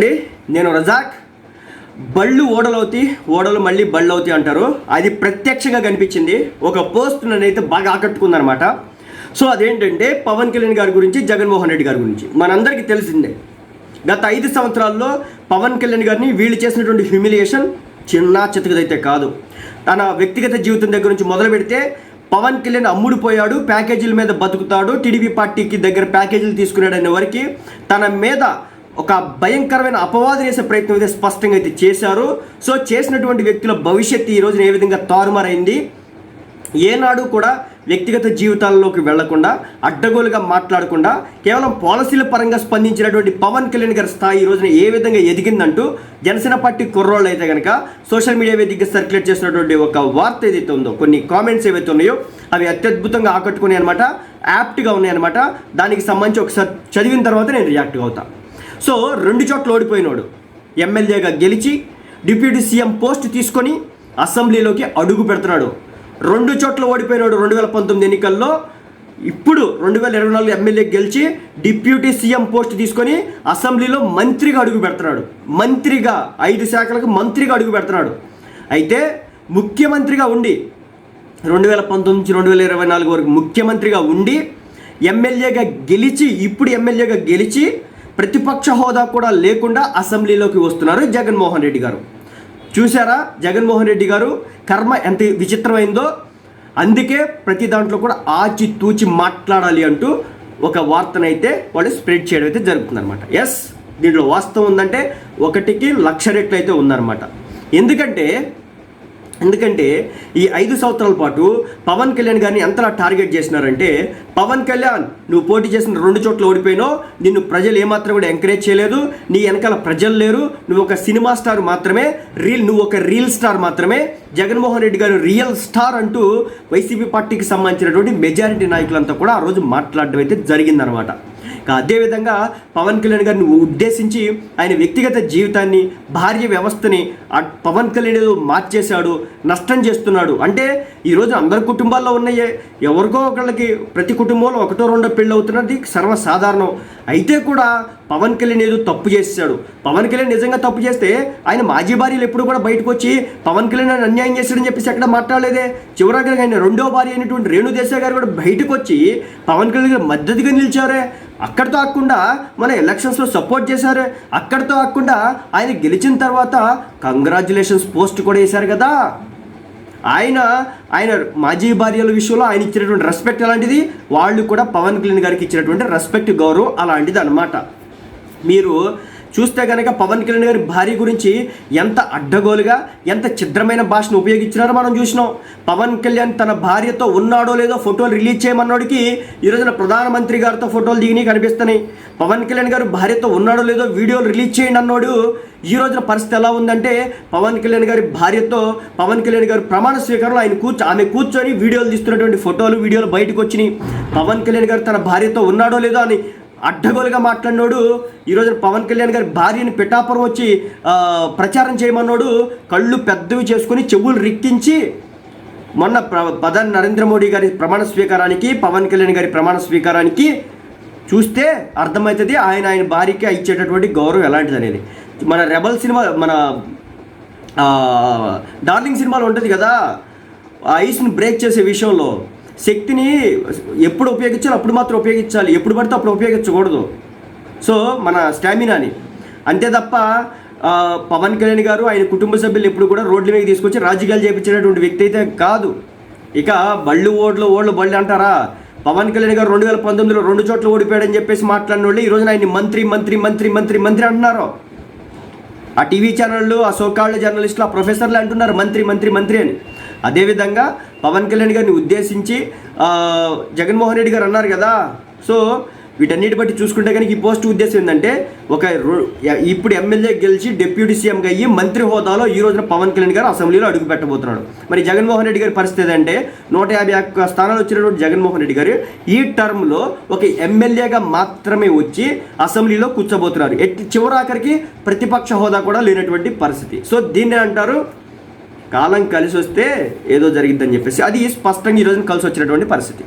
అండి నేను రజాక్. బళ్ళు ఓడలవుతాయి ఓడలు మళ్ళీ బళ్ళు అవుతాయి అంటారు. అది ప్రత్యక్షంగా కనిపించింది. ఒక పోస్ట్ నన్నైతే బాగా ఆకట్టుకుందనమాట. సో అదేంటంటే పవన్ కళ్యాణ్ గారి గురించి జగన్మోహన్ రెడ్డి గారి గురించి. మనందరికీ తెలిసిందే. గత ఐదు సంవత్సరాల్లో పవన్ కళ్యాణ్ గారిని వీళ్ళు చేసినటువంటి హ్యూమిలియేషన్ చిన్న చితకదైతే కాదు. తన వ్యక్తిగత జీవితం దగ్గర నుంచి మొదలు పెడితే పవన్ కళ్యాణ్ అమ్ముడు పోయాడు ప్యాకేజీల మీద బతుకుతాడు టీడీపీ పార్టీకి దగ్గర ప్యాకేజీలు తీసుకున్నాడనే వరకు తన మీద ఒక భయంకరమైన అపవాదం చేసే ప్రయత్నం అయితే స్పష్టంగా అయితే చేశారు. సో చేసినటువంటి వ్యక్తుల భవిష్యత్తు ఈ రోజున ఏ విధంగా తారుమారైంది? ఏనాడు కూడా వ్యక్తిగత జీవితాల్లోకి వెళ్ళకుండా అడ్డగోలుగా మాట్లాడకుండా కేవలం పాలసీల పరంగా స్పందించినటువంటి పవన్ కళ్యాణ్ గారి స్థాయి ఈ రోజున ఏ విధంగా ఎదిగిందంటూ జనసేన పార్టీ కుర్రోళ్ళు అయితే కనుక సోషల్ మీడియా వేదికగా సర్క్యులేట్ చేసినటువంటి ఒక వార్త ఏదైతే ఉందో కొన్ని కామెంట్స్ ఏవైతే ఉన్నాయో అవి అత్యద్భుతంగా ఆకట్టుకున్నాయి అనమాట యాప్ట్గా ఉన్నాయి అనమాట దానికి సంబంధించి ఒకసారి చదివిన తర్వాత నేను రియాక్ట్గా అవుతా. సో రెండు చోట్ల ఓడిపోయినాడు. ఎమ్మెల్యేగా గెలిచి డిప్యూటీ సీఎం పోస్ట్ తీసుకొని అసెంబ్లీలోకి అడుగు పెడుతున్నాడు. రెండు చోట్ల ఓడిపోయినాడు రెండు వేల పంతొమ్మిది ఎన్నికల్లో. ఇప్పుడు రెండు వేల ఇరవై నాలుగు ఎమ్మెల్యే గెలిచి డిప్యూటీ సీఎం పోస్ట్ తీసుకొని అసెంబ్లీలో మంత్రిగా అడుగు పెడుతున్నాడు. మంత్రిగా ఐదు శాఖలకు మంత్రిగా అడుగు పెడుతున్నాడు. అయితే ముఖ్యమంత్రిగా ఉండి రెండు వేల పంతొమ్మిది నుంచి రెండు వేల ఇరవై నాలుగు వరకు ముఖ్యమంత్రిగా ఉండి ఎమ్మెల్యేగా గెలిచి ఇప్పుడు ఎమ్మెల్యేగా గెలిచి ప్రతిపక్ష హోదా కూడా లేకుండా అసెంబ్లీలోకి వస్తున్నారు జగన్మోహన్ రెడ్డి గారు. చూసారా జగన్మోహన్ రెడ్డి గారు కర్మ ఎంత విచిత్రమైందో? అందుకే ప్రతి దాంట్లో కూడా ఆచి తూచి మాట్లాడాలి అంటూ ఒక వార్తనైతే వాళ్ళు స్ప్రెడ్ చేయడం అయితే జరుగుతుందన్నమాట. ఎస్ దీంట్లో వాస్తవం ఉందంటే ఒకటికి లక్ష రెట్లు అయితే ఉందన్నమాట. ఎందుకంటే ఎందుకంటే ఈ ఐదు సంవత్సరాల పాటు పవన్ కళ్యాణ్ గారిని ఎంతలా టార్గెట్ చేసినారంటే పవన్ కళ్యాణ్ నువ్వు పోటీ చేసిన రెండు చోట్ల ఓడిపోయినావు నిన్ను ప్రజలు ఏమాత్రం కూడా ఎంకరేజ్ చేయలేదు నీ వెనకాల ప్రజలు లేరు నువ్వు ఒక సినిమా స్టార్ మాత్రమే రీల్ నువ్వు ఒక రీల్ స్టార్ మాత్రమే. జగన్మోహన్ రెడ్డి గారు రియల్ స్టార్ అంటూ వైసీపీ పార్టీకి సంబంధించినటువంటి మెజారిటీ నాయకులంతా కూడా ఆ రోజు మాట్లాడడం అయితే జరిగిందనమాట అదేవిధంగా పవన్ కళ్యాణ్ గారిని ఉద్దేశించి ఆయన వ్యక్తిగత జీవితాన్ని భార్య వ్యవస్థని పవన్ కళ్యాణ్ ఏదో మార్చేశాడు నష్టం చేస్తున్నాడు. అంటే ఈరోజు అందరి కుటుంబాల్లో ఉన్నాయే ఎవరికో ఒకళ్ళకి ప్రతి కుటుంబంలో ఒకటో రెండో పెళ్ళి అవుతున్నది సర్వసాధారణం. అయితే కూడా పవన్ కళ్యాణ్ ఏదో తప్పు చేశాడు. పవన్ కళ్యాణ్ నిజంగా తప్పు చేస్తే ఆయన మాజీ భార్యలు ఎప్పుడు కూడా బయటకు వచ్చి పవన్ కళ్యాణ్ అన్యాయం చేశాడని చెప్పేసి ఎక్కడ మాట్లాడలేదే? చివరికి ఆయన రెండో భార్య అయినటువంటి రేణుదేశాయ్ గారు కూడా బయటకు వచ్చి పవన్ కళ్యాణ్ గారు మద్దతుగా నిలిచారే. అక్కడితో ఆకుండా మన ఎలక్షన్స్లో సపోర్ట్ చేశారు. అక్కడితో ఆకుండా ఆయన గెలిచిన తర్వాత కంగ్రాచులేషన్స్ పోస్ట్ కూడా వేశారు కదా. ఆయన ఆయన మాజీ భార్యల విషయంలో ఆయన ఇచ్చినటువంటి రెస్పెక్ట్ అలాంటిది వాళ్ళు కూడా పవన్ కళ్యాణ్ గారికి ఇచ్చినటువంటి రెస్పెక్ట్ గౌరవం అలాంటిది అనమాట మీరు చూస్తే కనుక పవన్ కళ్యాణ్ గారి భార్య గురించి ఎంత అడ్డగోలుగా ఎంత ఛిద్రమైన భాషను ఉపయోగించినారో మనం చూసినాం. పవన్ కళ్యాణ్ తన భార్యతో ఉన్నాడో లేదో ఫోటోలు రిలీజ్ చేయమన్నోడికి ఈ రోజున ప్రధానమంత్రి గారితో ఫోటోలు దిగినాయి కనిపిస్తున్నాయి. పవన్ కళ్యాణ్ గారు భార్యతో ఉన్నాడో లేదో వీడియోలు రిలీజ్ చేయండి అన్నాడు. ఈ రోజున పరిస్థితి ఎలా ఉందంటే పవన్ కళ్యాణ్ గారి భార్యతో పవన్ కళ్యాణ్ గారు ప్రమాణ స్వీకారంలో ఆయన కూర్చో ఆమె కూర్చొని వీడియోలు తీస్తున్నటువంటి ఫోటోలు వీడియోలు బయటకు వచ్చినాయి. పవన్ కళ్యాణ్ గారు తన భార్యతో ఉన్నాడో లేదో అని అడ్డగోలుగా మాట్లాడినోడు ఈరోజు పవన్ కళ్యాణ్ గారి భార్యని పిఠాపురం వచ్చి ప్రచారం చేయమన్నాడు. కళ్ళు పెద్దవి చేసుకుని చెవులు రిక్కించి మొన్న ప్ర ప్రధాని నరేంద్ర మోడీ గారి ప్రమాణ స్వీకారానికి పవన్ కళ్యాణ్ గారి ప్రమాణ స్వీకారానికి చూస్తే అర్థమవుతుంది ఆయన ఆయన భార్యకి ఇచ్చేటటువంటి గౌరవం ఎలాంటిది అనేది. మన రెబల్ సినిమా మన డార్లింగ్ సినిమాలో ఉంటుంది కదా ఆ ఐస్ని బ్రేక్ చేసే విషయంలో శక్తిని ఎప్పుడు ఉపయోగించాలో అప్పుడు మాత్రం ఉపయోగించాలి. ఎప్పుడు పడితే అప్పుడు ఉపయోగించకూడదు. సో మన స్టామినాని. అంతే తప్ప పవన్ కళ్యాణ్ గారు ఆయన కుటుంబ సభ్యులు ఎప్పుడు కూడా రోడ్ల మీద తీసుకొచ్చి రాజకీయాలు చేపించినటువంటి వ్యక్తి అయితే కాదు. ఇక బళ్ళు ఓడ్లు ఓళ్ళు బళ్ళు అంటారా? పవన్ కళ్యాణ్ గారు రెండు వేల పంతొమ్మిదిలో రెండు చోట్ల ఓడిపోయాడని చెప్పేసి మాట్లాడిన వాళ్ళు ఈ రోజున ఆయన మంత్రి మంత్రి మంత్రి మంత్రి మంత్రి అంటున్నారు. ఆ టీవీ ఛానళ్ళు ఆ సోకాళ్ళ జర్నలిస్టులు ఆ ప్రొఫెసర్లు అంటున్నారు మంత్రి మంత్రి మంత్రి అని. అదేవిధంగా పవన్ కళ్యాణ్ గారిని ఉద్దేశించి జగన్మోహన్ రెడ్డి గారు అన్నారు కదా. సో వీటన్నిటి బట్టి చూసుకుంటే కనుక ఈ పోస్ట్ ఉద్దేశం ఏంటంటే ఒక ఇప్పుడు ఎమ్మెల్యే గెలిచి డిప్యూటీ సీఎంగా అయ్యి మంత్రి హోదాలో ఈ రోజున పవన్ కళ్యాణ్ గారు అసెంబ్లీలో అడుగు పెట్టబోతున్నాడు. మరి జగన్మోహన్ రెడ్డి గారి పరిస్థితి ఏంటంటే నూట యాభై ఒక్క స్థానాలు వచ్చినటువంటి జగన్మోహన్ రెడ్డి గారు ఈ టర్మ్లో ఒక ఎమ్మెల్యేగా మాత్రమే వచ్చి అసెంబ్లీలో కూర్చోబోతున్నారు. ఎట్టి చివరాఖరికి ప్రతిపక్ష హోదా కూడా లేనటువంటి పరిస్థితి. సో దీన్ని అంటారు కాలం కలిసి వస్తే ఏదో జరిగిద్దని చెప్పేసి అది స్పష్టంగా ఈ రోజున కలిసి వచ్చినటువంటి పరిస్థితి.